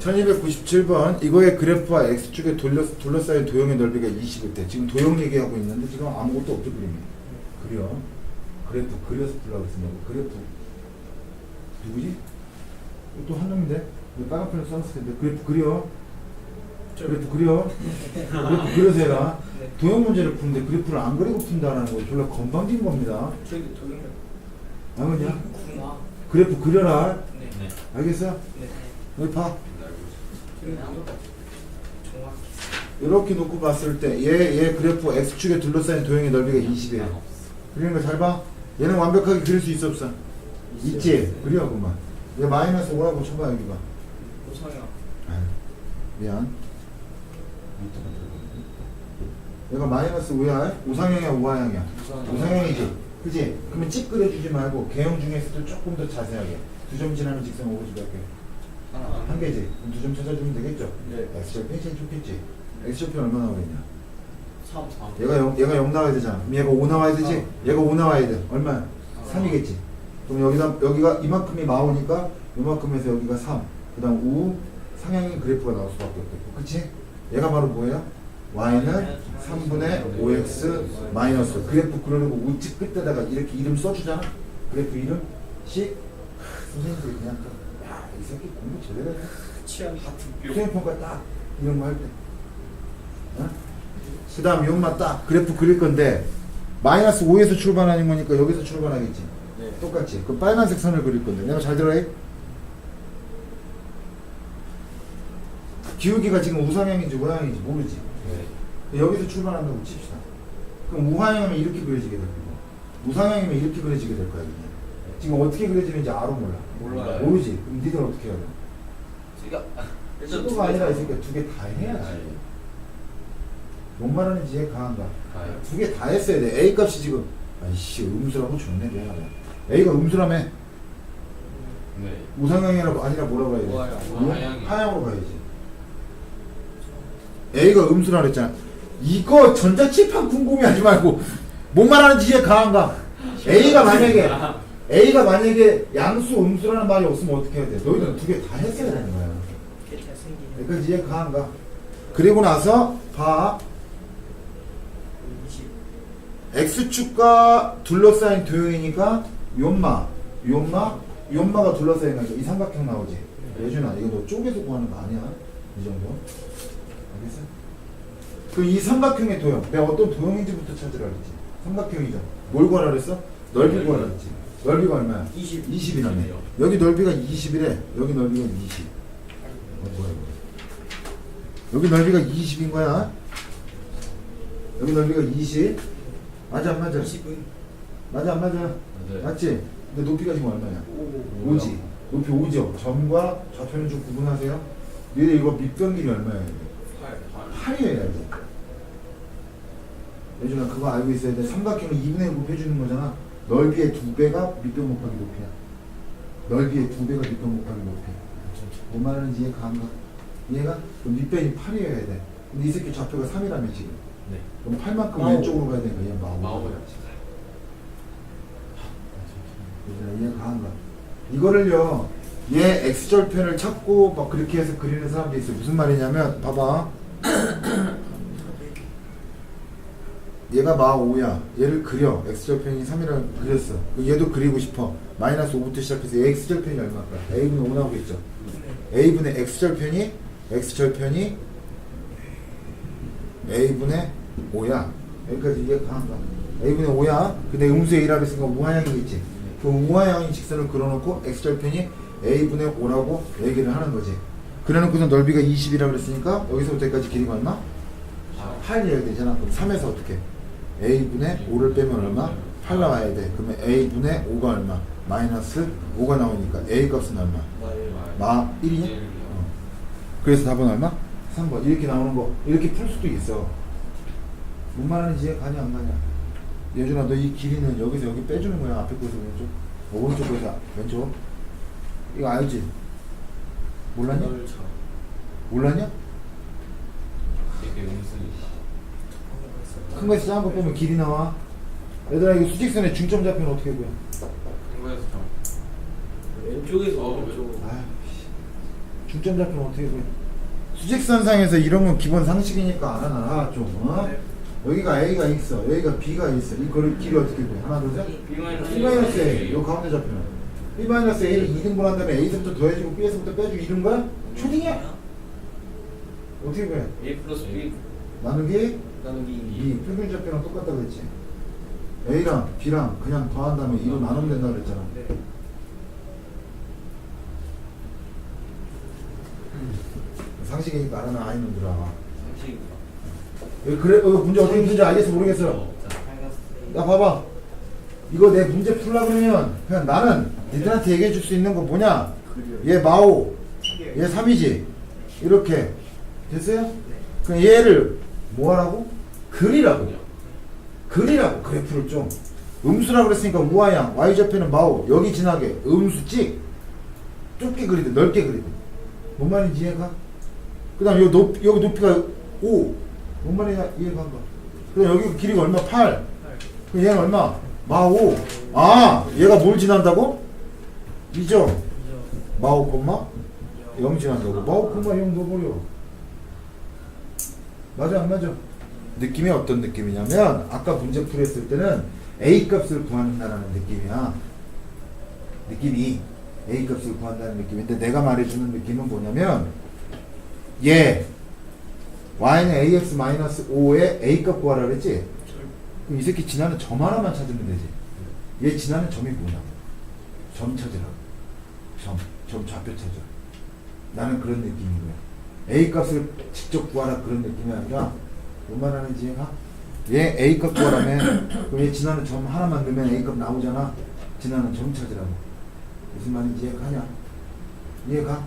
1297번 이거의 그래프와 x축에 둘러, 둘러싸인 도형의 넓이가 20일 때 지금 도형 얘기하고 있는데 지금 아무것도 없죠 그림이. 그려 그래프 그려서 풀라고 했으냐고 그래프. 누구지? 또 한 놈인데? 왜 빨간 펜을 써놨을 텐데. 그래프 그려. 그래프 그려. 그래프 그려서 해라. 도형 문제를 푸는데 그래프를 안 그리고 푼다라는 거 졸라 건방진 겁니다. 저기 도형이 아니냐? 그래프 그려라. 네. 네. 알겠어? 네. 정확히. 이렇게 놓고 봤을 때 얘 얘 그래프 x축에 둘러싸인 도형의 넓이가 20이에요. 그리는 거잘 봐. 얘는 완벽하게 그릴 수 있어 없어? 있지. 그려 그만. 얘 마이너스 5라고 쳐봐 여기 봐. 오성형. 아유, 미안. 얘가 마이너스 5야. 우상형이야 우하형이야. 우상형이지. 그지? 그러면 찍 그려주지 말고 개형 중에서도 조금 더 자세하게. 두 점 지나면 직선 오고지 할게. 한 개지. 그럼 두 점 찾아주면 되겠죠? 네. x절편이 제일 좋겠지. x절편 얼마 나오겠냐? 3. 3. 얘가 0, 얘가 0 나와야 되잖아. 그럼 얘가 5 나와야 되지? 얘가 5 나와야 돼. 얼마? 3이겠지. 그럼 여기다, 여기가 이만큼이 나오니까 이만큼에서 여기가 3. 그 다음 우 상향인 그래프가 나올 수밖에 없겠고. 그치? 얘가 바로 뭐예요? y는 3분의 5x 마이너스. 그래프 그러려고 우측 끝에다가 이렇게 이름 써주잖아? 그래프 이름? 씩? 선생님들이 그냥, 야, 이 새끼 공부 제대로 했네. 취향 하트. 수행평가 딱 이런 거 할 때. 어? 그 다음 이것만 딱 그래프 그릴 건데 마이너스 5에서 출발하는 거니까 여기서 출발하겠지. 네. 똑같지. 그 빨간색 선을 그릴 건데 내가 잘 들어야 기울기가 지금 우상향인지 우하향인지 모르지. 여기서 출발한다고 칩시다. 그럼 우하향이면 이렇게 그려지게 될 거고 우상향이면 이렇게 그려지게 될 거야. 이게. 지금 어떻게 그려지는지 알아 몰라? 몰라요. 모르지. 그럼 니들 어떻게 해야 돼? 제가 친구가 아니라 이 새끼 두개 다 해야지. 뭔 말하는지 이해 가한가? 두개 다 했어야 돼. A 값이 지금 아이씨 음수라고 좋네 내가. A가 음수라며 네. 우상향이라고 아니라 뭐라고 해야 돼? 우하향. 우하향이. 하향으로 가야지. A가 음수라 그랬잖아. 이거 전자칠판 궁금해하지 말고 뭔 말하는지 이해 가한가? A가 만약에 A가 만약에 양수 음수라는 말이 없으면 어떻게 해야 돼? 너희들 두개 다 했어야 되는 거야. 여기까지 이해 가한가? 그리고 나서 봐. 20. X축과 둘러싸인 도형이니까 요마, 요마, 요마가 둘러싸인 거니까 이 삼각형 나오지. 예준아, 이거 너 쪼개서 구하는 거 아니야? 이 정도? 알겠어? 그 이 삼각형의 도형, 내가 어떤 도형인지부터 찾으라 그랬지. 삼각형이죠. 뭘 구하라 그랬어? 넓이 구하라 그랬지. 넓이가 얼마야? 20. 20이라며. 여기 넓이가 20이래. 여기 넓이가 20. 어, 뭐야, 이거. 여기 넓이가 20인 거야. 여기 넓이가 20. 맞아, 안 맞아? 20은 맞아, 안 맞아? 맞아요. 맞지? 근데 높이가 지금 얼마냐? 5. 5지. 높이 5죠. 점과 좌표는 좀 구분하세요. 얘네 이거 밑변 길이 얼마야? 8. 8이에요, 이거. 예준아, 그거 알고 있어야 돼. 삼각형을 2분의 1 곱해주는 거잖아. 넓이의 2배가 밑변 곱하기 높이야. 넓이의 2배가 밑변 곱하기 높이야. 뭔 말하는지 이해가 안 가? 이해가? 그럼 밑변이 8이어야 돼. 근데 이 새끼 좌표가 3이라며, 지금. 네. 그럼 8만큼 마오. 왼쪽으로 가야 되니까 얘 마오. 마오요. 얘들아, 이해가 안 가? 이거를요, 얘 x절편을 찾고 막 그렇게 해서 그리는 사람들이 있어. 무슨 말이냐면, 봐봐. 얘가 마 5야. 얘를 그려. x절편이 3이라고 그렸어. 얘도 그리고 싶어. 마이너스 5부터 시작해서 얘 x절편이 얼마일까? a분의 5 나오겠죠. a분의 x절편이 x절편이 a분의 5야. 여기까지 이해가 안 가. a분의 5야. 근데 음수의 1하고 있으니까 우하향이겠지. 그 우하향인 직선을 그려놓고 x절편이 a분의 5라고 얘기를 하는 거지. 그래놓고서 넓이가 20이라고 그랬으니까 여기서부터 여기까지 길이가 얼마? 8 이어야 되잖아. 그럼 3에서 어떻게? A분의 5를 빼면 얼마? 8 나와야 돼. 그러면 a분의 5가 얼마? 마이너스 5가 나오니까 a 값은 얼마? 마 1이냐? 어. 그래서 답은 얼마? 3번. 이렇게 나오는 거. 이렇게 풀 수도 있어. 뭔 말하는지 이해 가냐 안 가냐? 예준아 너 이 길이는 여기서 여기 빼주는 거야. 앞에 거에서 왼쪽. 오른쪽 거에서 왼쪽. 이거 알지? 몰랐냐? 몰랐냐? 되게 음수이. 큰 거에서 작은 거 빼면 길이 나와. 얘들아 이거 수직선의 중점 좌표는 어떻게 구해? 큰 거에서 좀. 왼쪽에서 어, 오른쪽. 아유 중점 잡히면 어떻게 돼? 수직선상에서 이런 건 기본 상식이니까 알아놔 좀 어? 네. 여기가 A가 있어 여기가 B가 있어 이 거리 길이 어떻게 돼? 하나 둘 셋 B 마이너스 B 마이너스 A 요 가운데 잡히면 B 마이너스 A를 2등분 한 다음에 A서부터 더해주고 B에서부터 빼주고 이런 거야? 초딩이야? 어떻게 돼? A 플러스 B 나누기 나누기 2이 평균 좌표랑 똑같다 그랬지. A랑 B랑 그냥 더한 다음에 2로 나누면 된다 그랬잖아. 네. 상식이니까 알아놔 아이놈들아. 상식입니다 왜 그래? 어, 문제 어떻게 문제 알겠어? 모르겠어 야 봐봐. 이거 내 문제 풀라 그러면 그냥 나는 니들한테 얘기해 줄 수 있는 거 뭐냐? 얘 마오. 얘 3이지? 이렇게. 됐어요? 그럼 얘를 뭐 하라고? 그리라고 그리라고 그래프를 좀 음수라 그랬으니까 우하양 y좌표는 마오 여기 지나게 음수 찍 좁게 그리든 넓게 그리든 뭔 말인지 이해가? 그 다음 여기, 높, 여기 높이가 5 뭔 말이냐 이해가 안 가? 그 다음 여기 길이가 얼마? 8 그럼 얘는 얼마? 마오 아 얘가 뭘 지난다고? 2점 마오 콤마 0 지난다고 마오 콤마 0 넣어버려 맞아 안 맞아? 느낌이 어떤 느낌이냐면 아까 문제 풀이했을 때는 A 값을 구한다는 느낌이야. 느낌이 A 값을 구한다는 느낌인데 내가 말해주는 느낌은 뭐냐면 얘 y는 ax 5에 A 값 구하라 그랬지? 그럼 이 새끼 지나는 점 하나만 찾으면 되지. 얘 지나는 점이 뭐냐고. 점 찾으라고. 점, 점 좌표 찾아 나는 그런 느낌인 거야 A 값을 직접 구하라 그런 느낌이 아니라 뭔 말 하는지 이해가? 얘 A 값 구하라면 그럼 얘 지나는 점 하나만 넣으면 A 값 나오잖아 지나는 점 찾으라고 무슨 말인지 이해가냐? 이해가?